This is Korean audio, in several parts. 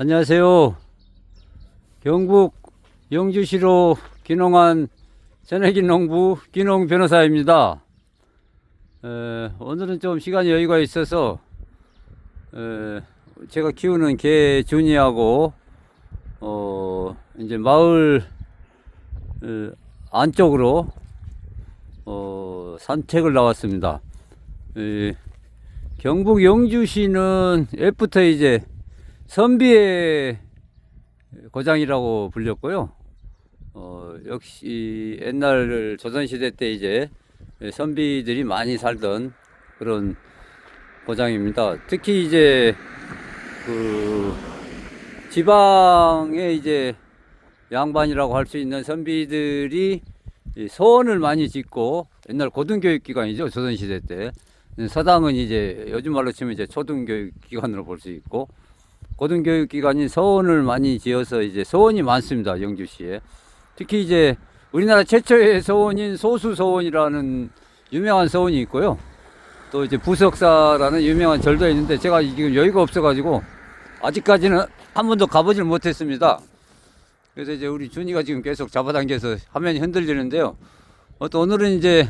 안녕하세요. 경북 영주시로 귀농한 새내기 농부 귀농 변호사입니다. 에, 오늘은 좀 시간이 여유가 있어서 에, 제가 키우는 개 준이하고 어, 이제 마을 에, 안쪽으로 어, 산책을 나왔습니다. 에, 경북 영주시는 옛부터 이제 선비의 고장이라고 불렸고요. 어, 역시 옛날 조선시대 때 이제 선비들이 많이 살던 그런 고장입니다. 특히 이제 그 지방에 이제 양반이라고 할 수 있는 선비들이 이 소원을 많이 짓고 옛날 고등교육 기관이죠 조선시대 때 서당은 이제 요즘 말로 치면 이제 초등교육 기관으로 볼 수 있고 고등교육기관이 서원을 많이 지어서 이제 서원이 많습니다 영주시에. 특히 이제 우리나라 최초의 서원인 소수서원이라는 유명한 서원이 있고요. 또 이제 부석사라는 유명한 절도 있는데 제가 지금 여유가 없어가지고 아직까지는 한 번도 가보질 못했습니다. 그래서 이제 우리 준이가 지금 계속 잡아당겨서 화면이 흔들리는데요. 어, 또 오늘은 이제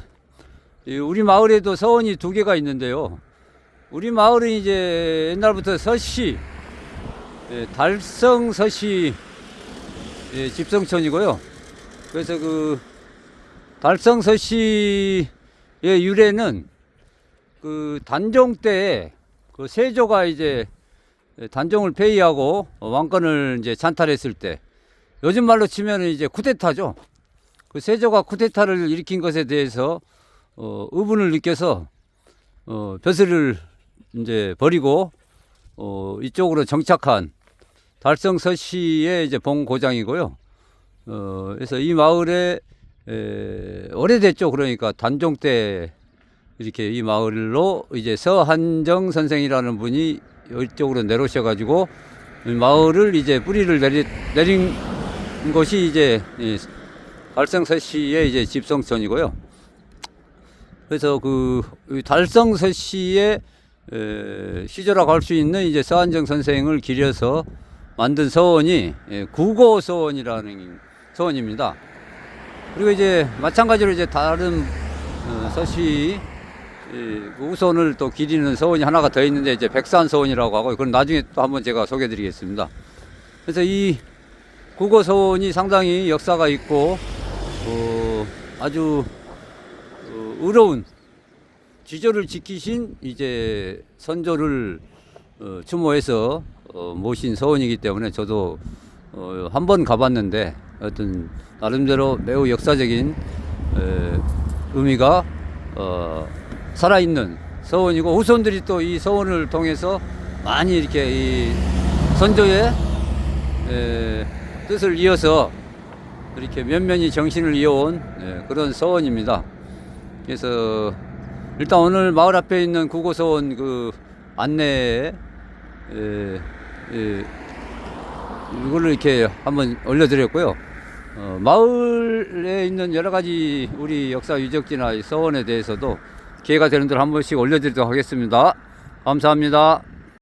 이 우리 마을에도 서원이 두 개가 있는데요. 우리 마을은 이제 옛날부터 서씨 예, 달성 서씨 예, 집성촌이고요. 그래서 그 달성 서씨의 유래는 그 단종 때 그 세조가 이제 단종을 폐위하고 왕권을 이제 찬탈했을 때 요즘 말로 치면은 이제 쿠데타죠. 그 세조가 쿠데타를 일으킨 것에 대해서 어, 의분을 느껴서 어, 벼슬을 이제 버리고 어, 이쪽으로 정착한 달성 서씨의 이제 봉고장이고요. 어, 그래서 이 마을에 에, 오래됐죠. 그러니까 단종 때 이렇게 이 마을로 이제 서한정 선생이라는 분이 이쪽으로 내려오셔가지고 이 마을을 이제 뿌리를 내리, 내린 곳이 이제 이 달성 서씨의 이제 집성촌이고요. 그래서 그 달성 서씨의 에, 시조라고 할 수 있는 이제 서한정 선생을 기려서 만든 서원이 예, 국어 서원이라는 서원입니다. 그리고 이제 마찬가지로 이제 다른 어, 서시 예, 우선을 또 기리는 서원이 하나가 더 있는데 이제 백산 서원이라고 하고 그건 나중에 또 한번 제가 소개해드리겠습니다. 그래서 이 국어 서원이 상당히 역사가 있고 어, 아주 어, 의로운 지조를 지키신 이제 선조를 어, 추모해서 어, 모신 서원이기 때문에 저도 어, 한 번 가봤는데 어떤 나름대로 매우 역사적인 에, 의미가 어, 살아있는 서원이고 후손들이 또 이 서원을 통해서 많이 이렇게 이 선조의 에, 뜻을 이어서 이렇게 면면이 정신을 이어온 예, 그런 서원입니다. 그래서 일단 오늘 마을 앞에 있는 구고서원 그 안내에 에, 에, 이걸로 이렇게 한번 올려드렸고요. 어, 마을에 있는 여러 가지 우리 역사 유적지나 이 서원에 대해서도 기회가 되는 대로 한 번씩 올려드리도록 하겠습니다. 감사합니다.